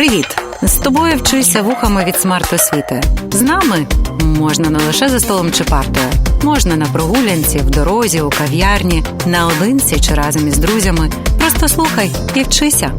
Привіт! З тобою вчися вухами від смарт-освіти. З нами можна не лише за столом чи партою, можна на прогулянці, в дорозі, у кав'ярні, наодинці чи разом із друзями. Просто слухай і вчися.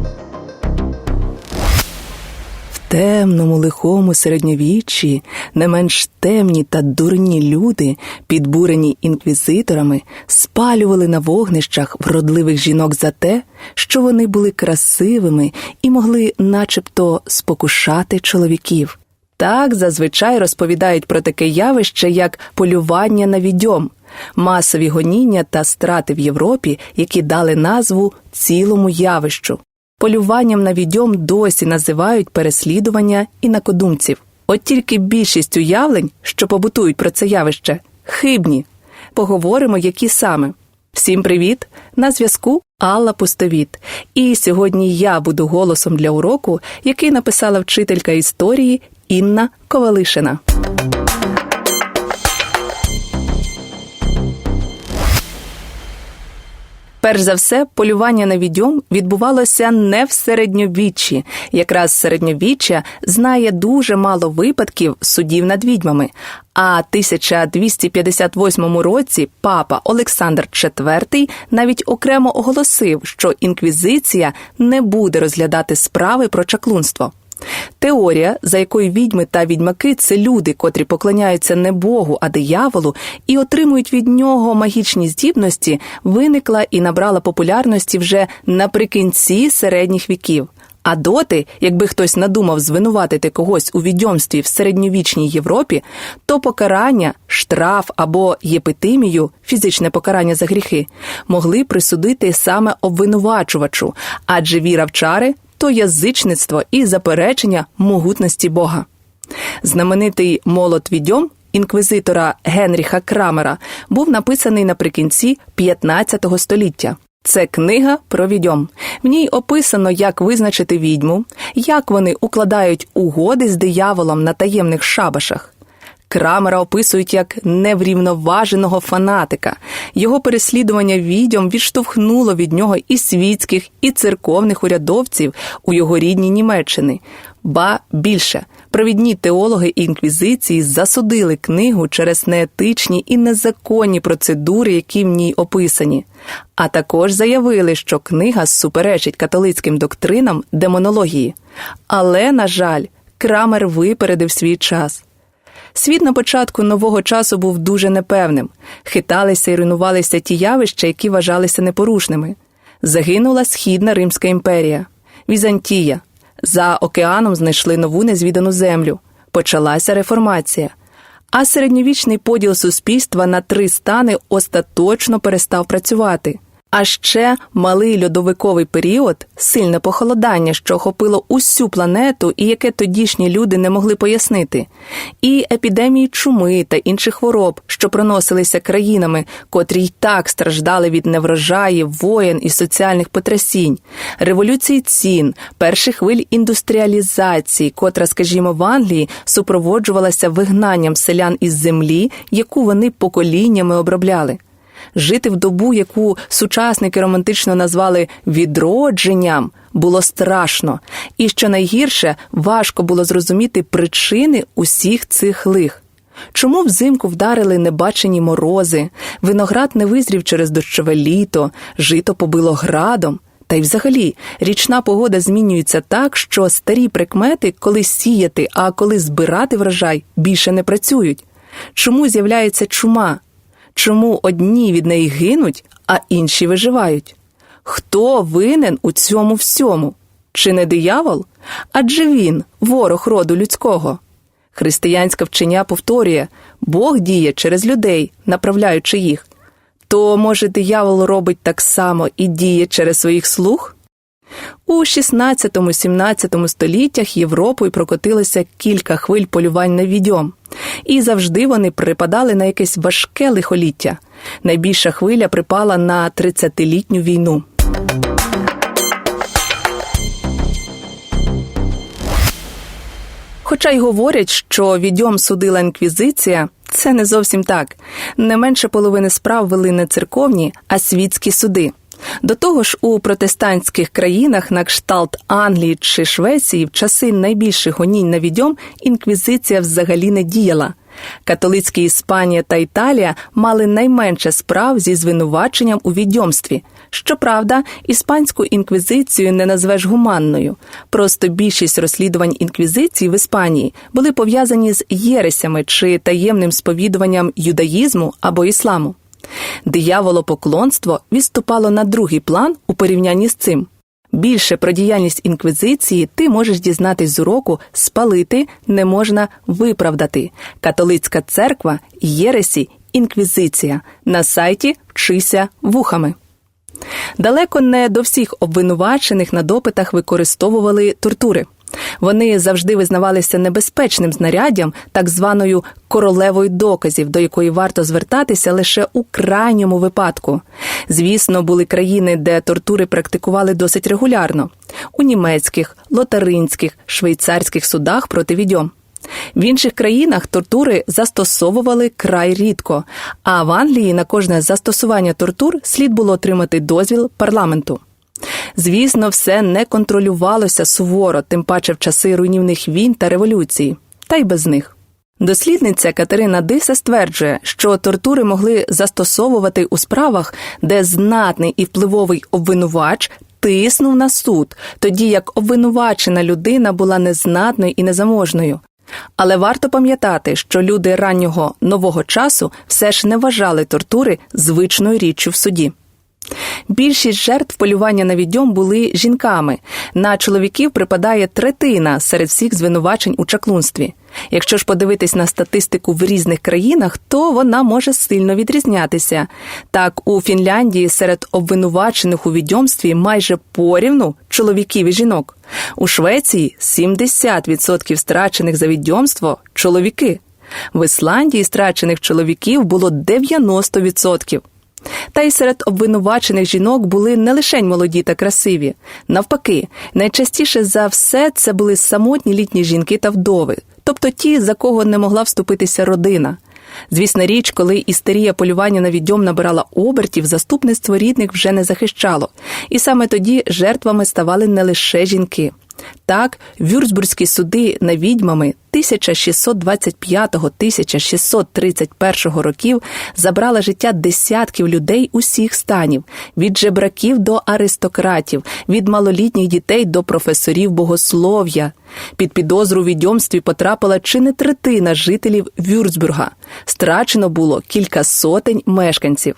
Темному лихому середньовіччі не менш темні та дурні люди, підбурені інквізиторами, спалювали на вогнищах вродливих жінок за те, що вони були красивими і могли, начебто, спокушати чоловіків. Так зазвичай розповідають про таке явище, як полювання на відьом, масові гоніння та страти в Європі, які дали назву цілому явищу. Полюванням на відьом досі називають переслідування інакодумців. От тільки більшість уявлень, що побутують про це явище, хибні. Поговоримо, які саме. Всім привіт! На зв'язку Алла Пустовіт. І сьогодні я буду голосом для уроку, який написала вчителька історії Інна Ковалишина. Перш за все, полювання на відьом відбувалося не в середньовіччі. Якраз середньовіччя знає дуже мало випадків судів над відьмами. А 1258 році папа Олександр IV навіть окремо оголосив, що інквізиція не буде розглядати справи про чаклунство. Теорія, за якою відьми та відьмаки це люди, котрі поклоняються не Богу, а дияволу, і отримують від нього магічні здібності, виникла і набрала популярності вже наприкінці середніх віків. А доти, якби хтось надумав звинуватити когось у відьомстві в середньовічній Європі, то покарання, штраф або єпитимію, фізичне покарання за гріхи, могли присудити саме обвинувачувачу, адже віра в чари то язичництво і заперечення могутності Бога. Знаменитий молот відьом інквізитора Генріха Крамера був написаний наприкінці 15 століття. Це книга про відьом. В ній описано, як визначити відьму, як вони укладають угоди з дияволом на таємних шабашах. Крамера описують як неврівноваженого фанатика. Його переслідування відьом відштовхнуло від нього і світських, і церковних урядовців у його рідній Німеччини. Ба більше провідні теологи інквізиції засудили книгу через неетичні і незаконні процедури, які в ній описані. А також заявили, що книга суперечить католицьким доктринам демонології. Але, на жаль, Крамер випередив свій час. Світ на початку нового часу був дуже непевним, хиталися і руйнувалися ті явища, які вважалися непорушними. Загинула Східна Римська імперія, Візантія. За океаном знайшли нову незвідану землю. Почалася реформація. А середньовічний поділ суспільства на три стани остаточно перестав працювати. А ще малий льодовиковий період, сильне похолодання, що охопило усю планету і яке тодішні люди не могли пояснити, і епідемії чуми та інших хвороб, що проносилися країнами, котрі й так страждали від неврожаїв, воєн і соціальних потрясінь, революції цін, перших хвиль індустріалізації, котра, скажімо, в Англії супроводжувалася вигнанням селян із землі, яку вони поколіннями обробляли жити в добу, яку сучасники романтично назвали відродженням, було страшно, і що найгірше важко було зрозуміти причини усіх цих лих. Чому взимку вдарили небачені морози, виноград не визрів через дощове літо, жито побило градом? Та й взагалі річна погода змінюється так, що старі прикмети, коли сіяти, а коли збирати врожай, більше не працюють. Чому з'являється чума? Чому одні від неї гинуть, а інші виживають? Хто винен у цьому всьому? Чи не диявол? Адже він ворог роду людського. Християнське вчення повторює Бог діє через людей, направляючи їх. То, може, диявол робить так само і діє через своїх слуг? У 16-17 століттях Європою прокотилося кілька хвиль полювань на відьом, і завжди вони припадали на якесь важке лихоліття. Найбільша хвиля припала на 30-літню війну. Хоча й говорять, що відьом судила інквізиція, це не зовсім так. Не менше половини справ вели не церковні, а світські суди. До того ж, у протестантських країнах на кшталт Англії чи Швеції в часи найбільших гонінь на відьом інквізиція взагалі не діяла. Католицькі Іспанія та Італія мали найменше справ зі звинуваченням у відьомстві. Щоправда, іспанську інквізицію не назвеш гуманною. Просто більшість розслідувань інквізиції в Іспанії були пов'язані з єресями чи таємним сповідуванням юдаїзму або ісламу. Дияволопоклонство відступало на другий план у порівнянні з цим. Більше про діяльність інквізиції ти можеш дізнатись з уроку спалити не можна виправдати. Католицька церква, Єресі, інквізиція на сайті Вчися вухами. Далеко не до всіх обвинувачених на допитах використовували тортури. Вони завжди визнавалися небезпечним знаряддям, так званою королевою доказів, до якої варто звертатися лише у крайньому випадку. Звісно, були країни, де тортури практикували досить регулярно у німецьких, лотаринських, швейцарських судах проти відьом. В інших країнах тортури застосовували край рідко, а в Англії на кожне застосування тортур слід було отримати дозвіл парламенту. Звісно, все не контролювалося суворо, тим паче в часи руйнівних війн та революцій, та й без них. Дослідниця Катерина Диса стверджує, що тортури могли застосовувати у справах, де знатний і впливовий обвинувач тиснув на суд, тоді як обвинувачена людина була незнатною і незаможною. Але варто пам'ятати, що люди раннього нового часу все ж не вважали тортури звичною річчю в суді. Більшість жертв полювання на відьом були жінками. На чоловіків припадає третина серед всіх звинувачень у чаклунстві. Якщо ж подивитись на статистику в різних країнах, то вона може сильно відрізнятися. Так, у Фінляндії серед обвинувачених у відьомстві майже порівну чоловіків і жінок. У Швеції 70% страчених за відьомство чоловіки. В Ісландії страчених чоловіків було 90%. Та й серед обвинувачених жінок були не лише молоді та красиві. Навпаки, найчастіше за все це були самотні літні жінки та вдови, тобто ті, за кого не могла вступитися родина. Звісна річ, коли істерія полювання на відьом набирала обертів, заступництво рідних вже не захищало, і саме тоді жертвами ставали не лише жінки. Так, вюрцбурзькі суди над відьмами 1625-1631 років забрали життя десятків людей усіх станів, від жебраків до аристократів, від малолітніх дітей до професорів богослов'я. Під підозру у відьомстві потрапила чи не третина жителів Вюрцбурга. Страчено було кілька сотень мешканців.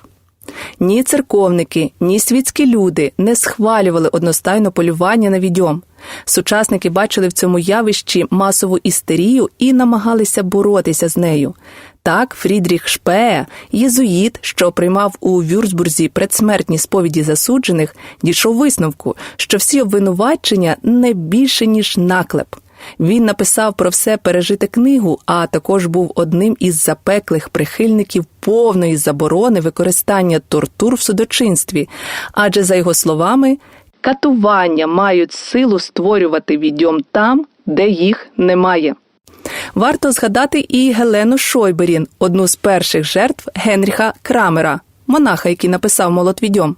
Ні церковники, ні світські люди не схвалювали одностайно полювання на відьом. Сучасники бачили в цьому явищі масову істерію і намагалися боротися з нею. Так, Фрідріх Шпеє, єзуїт, що приймав у Вюрцбурзі предсмертні сповіді засуджених, дійшов висновку, що всі обвинувачення не більше ніж наклеп. Він написав про все пережити книгу, а також був одним із запеклих прихильників повної заборони використання тортур в судочинстві. Адже, за його словами, катування мають силу створювати відьом там, де їх немає. Варто згадати і Гелену Шойберін, одну з перших жертв Генріха Крамера, монаха, який написав молот відьом.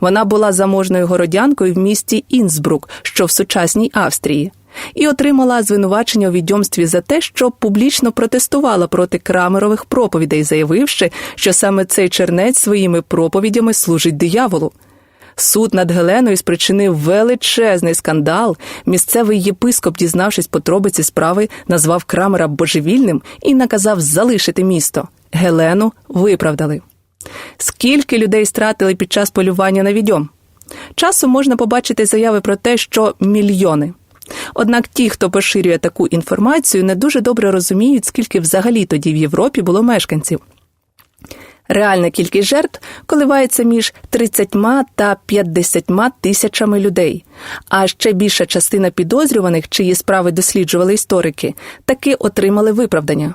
Вона була заможною городянкою в місті Інсбрук, що в сучасній Австрії, і отримала звинувачення у відьомстві за те, що публічно протестувала проти крамерових проповідей, заявивши, що саме цей чернець своїми проповідями служить дияволу. Суд над Геленою спричинив величезний скандал. Місцевий єпископ, дізнавшись подробиці справи, назвав Крамера божевільним і наказав залишити місто. Гелену виправдали. Скільки людей стратили під час полювання на відьом? Часом можна побачити заяви про те, що мільйони. Однак ті, хто поширює таку інформацію, не дуже добре розуміють, скільки взагалі тоді в Європі було мешканців. Реальна кількість жертв коливається між 30 та 50 тисячами людей. А ще більша частина підозрюваних, чиї справи досліджували історики, таки отримали виправдання.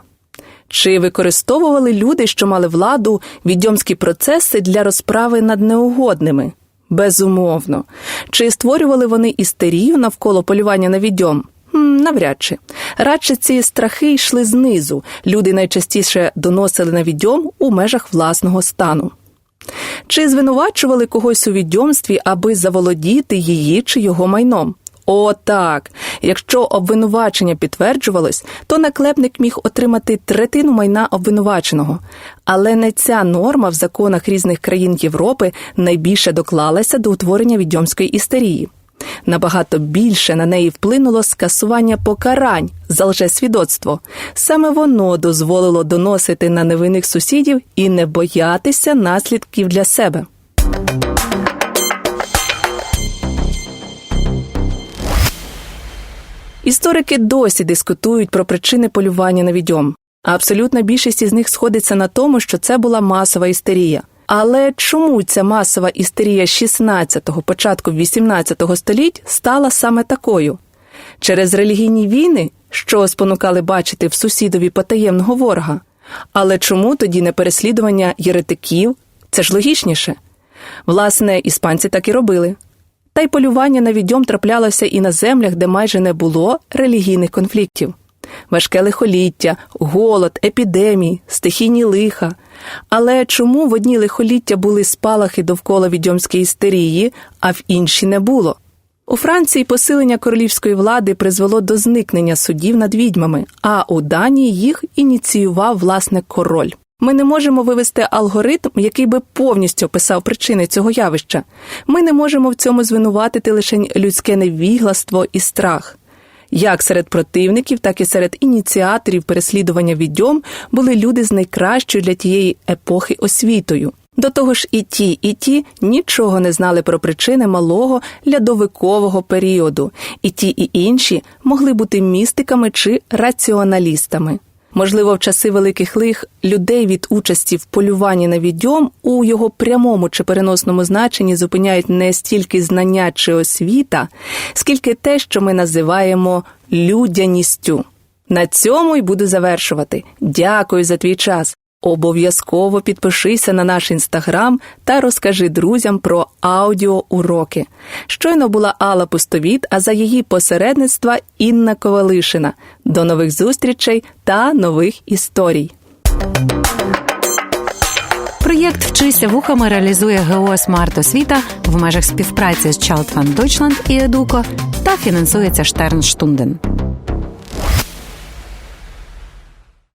Чи використовували люди, що мали владу, відьомські процеси для розправи над неугодними? Безумовно. Чи створювали вони істерію навколо полювання на відьом? Навряд чи. Радше ці страхи йшли знизу. Люди найчастіше доносили на відьом у межах власного стану. Чи звинувачували когось у відьомстві, аби заволодіти її чи його майном? О, так. Якщо обвинувачення підтверджувалось, то наклепник міг отримати третину майна обвинуваченого. Але не ця норма в законах різних країн Європи найбільше доклалася до утворення відьомської істерії. Набагато більше на неї вплинуло скасування покарань за лжесвідоцтво. Саме воно дозволило доносити на невинних сусідів і не боятися наслідків для себе. Історики досі дискутують про причини полювання на відьом. А абсолютна більшість із них сходиться на тому, що це була масова істерія. Але чому ця масова істерія 16-го, початку 18-го століть стала саме такою? Через релігійні війни, що спонукали бачити в сусідові потаємного ворога. Але чому тоді не переслідування єретиків? Це ж логічніше. Власне, іспанці так і робили. Та й полювання на відьом траплялося і на землях, де майже не було релігійних конфліктів. Важке лихоліття, голод, епідемії, стихійні лиха. Але чому в одні лихоліття були спалахи довкола відьомської істерії, а в інші не було? У Франції посилення королівської влади призвело до зникнення судів над відьмами, а у Данії їх ініціював власне король. Ми не можемо вивести алгоритм, який би повністю описав причини цього явища. Ми не можемо в цьому звинуватити лише людське невігластво і страх. Як серед противників, так і серед ініціаторів переслідування відьом були люди з найкращою для тієї епохи освітою. До того ж, і ті, і ті нічого не знали про причини малого лядовикового періоду, і ті, і інші могли бути містиками чи раціоналістами. Можливо, в часи великих лих людей від участі в полюванні на відьом у його прямому чи переносному значенні зупиняють не стільки знання чи освіта, скільки те, що ми називаємо людяністю. На цьому й буду завершувати. Дякую за твій час. Обов'язково підпишися на наш інстаграм та розкажи друзям про аудіоуроки. Щойно була Алла Пустовіт, а за її посередництва Інна Ковалишина. До нових зустрічей та нових історій. Проєкт Вчися вухами реалізує ГО «Смарт Освіта в межах співпраці з Child Fund Deutschland і Educo та фінансується Штернштунден.